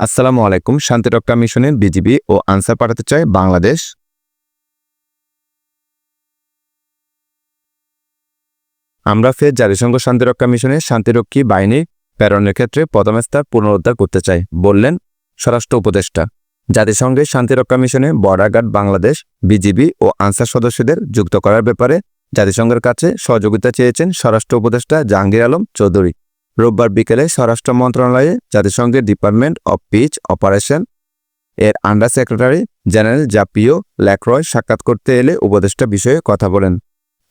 আসসালামু আলাইকুম শান্তিরক্ষা মিশনের বিজিবি ও আনসার পাঠাতে চায় বাংলাদেশ। আমরা ফের জাতিসংঘ শান্তিরক্ষা মিশনের শান্তিরক্ষী বাহিনী প্রেরণের ক্ষেত্রে প্রথম স্তর পুনরুদ্ধার করতে চাই বললেন স্বরাষ্ট্র উপদেষ্টা। জাতিসংঘের শান্তিরক্ষা মিশনে বর্ডার বাংলাদেশ, বিজিবি ও আনসার সদস্যদের যুক্ত করার ব্যাপারে জাতিসংঘের কাছে সহযোগিতা চেয়েছেন স্বরাষ্ট্র উপদেষ্টা জাহাঙ্গীর আলম চৌধুরী। রোববার বিকেলে স্বরাষ্ট্র মন্ত্রণালয়ে জাতিসংঘের ডিপার্টমেন্ট অব পিচ অপারেশন এর under secretary general Jean Pierre Lacroix সাক্ষাৎ করতে এলে উপদেষ্টা বিষয়ে কথা বলেন।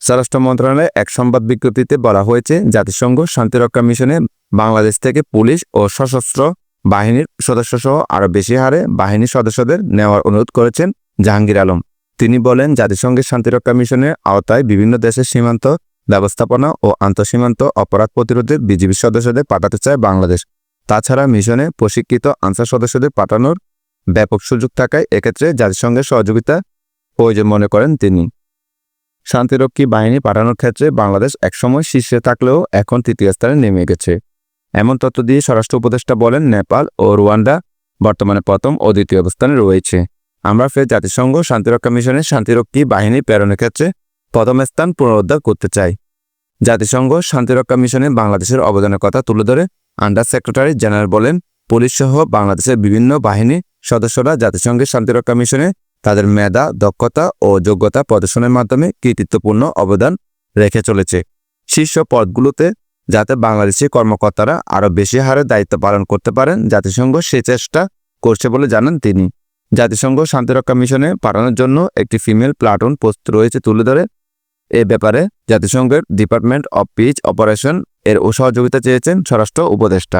স্বরাষ্ট্র মন্ত্রণালয়ে এক সংবাদ বিজ্ঞপ্তিতে বলা হয়েছে, জাতিসংঘ শান্তিরক্ষা মিশনে বাংলাদেশ থেকে পুলিশ ও সশস্ত্র বাহিনীর সদস্যসহ আরও বেশি হারে বাহিনীর সদস্যদের নেওয়ার অনুরোধ করেছেন জাহাঙ্গীর আলম। তিনি বলেন, জাতিসংঘের শান্তিরক্ষা মিশনের আওতায় বিভিন্ন দেশের সীমান্ত ব্যবস্থাপনা ও আন্তঃসীমান্ত অপরাধ প্রতিরোধে বিজিবি সদস্যদের পাঠাতে চায় বাংলাদেশ। তাছাড়া মিশনে প্রশিক্ষিত আনসার সদস্যদের পাঠানোর ব্যাপক সুযোগ থাকায় এক্ষেত্রে জাতিসংঘের সহযোগিতা প্রয়োজন মনে করেন তিনি। শান্তিরক্ষী বাহিনী পাঠানোর ক্ষেত্রে বাংলাদেশ একসময় শীর্ষে থাকলেও এখন তৃতীয় স্থানে নেমে গেছে। এমন তথ্য দিয়ে স্বরাষ্ট্র উপদেষ্টা বলেন, নেপাল ও রুয়ান্ডা বর্তমানে প্রথম ও দ্বিতীয় অবস্থানে রয়েছে। আমরা ফের জাতিসংঘ শান্তিরক্ষা মিশনের শান্তিরক্ষী বাহিনী প্রেরণের ক্ষেত্রে প্রথম স্থান পুনরুদ্ধার করতে চাই। জাতিসংঘ শান্তিরক্ষা মিশনে বাংলাদেশের অবদানের কথা তুলে ধরে আন্ডার সেক্রেটারি জেনারেল বলেন পুলিশ সহ বাংলাদেশের বিভিন্ন বাহিনী সদস্যরা জাতিসংঘের শান্তিরক্ষা মিশনে তাদের মেধা, দক্ষতা ও যোগ্যতা প্রদর্শনের মাধ্যমে কৃতিত্বপূর্ণ অবদান রেখে চলেছে। শীর্ষ পদগুলোতে যাতে বাংলাদেশি কর্মকর্তারা আরও বেশি হারে দায়িত্ব পালন করতে পারেন, জাতিসংঘ সে চেষ্টা করছে বলে জানান তিনি। জাতিসংঘ শান্তিরক্ষা মিশনে পাঠানোর জন্য একটি ফিমেল প্লাটুন প্রস্তুত রয়েছে তুলে ধরে এ ব্যাপারে জাতিসংঘের ডিপার্টমেন্ট অব পিচ অপারেশন এর সহযোগিতা চেয়েছেন স্বরাষ্ট্র উপদেষ্টা।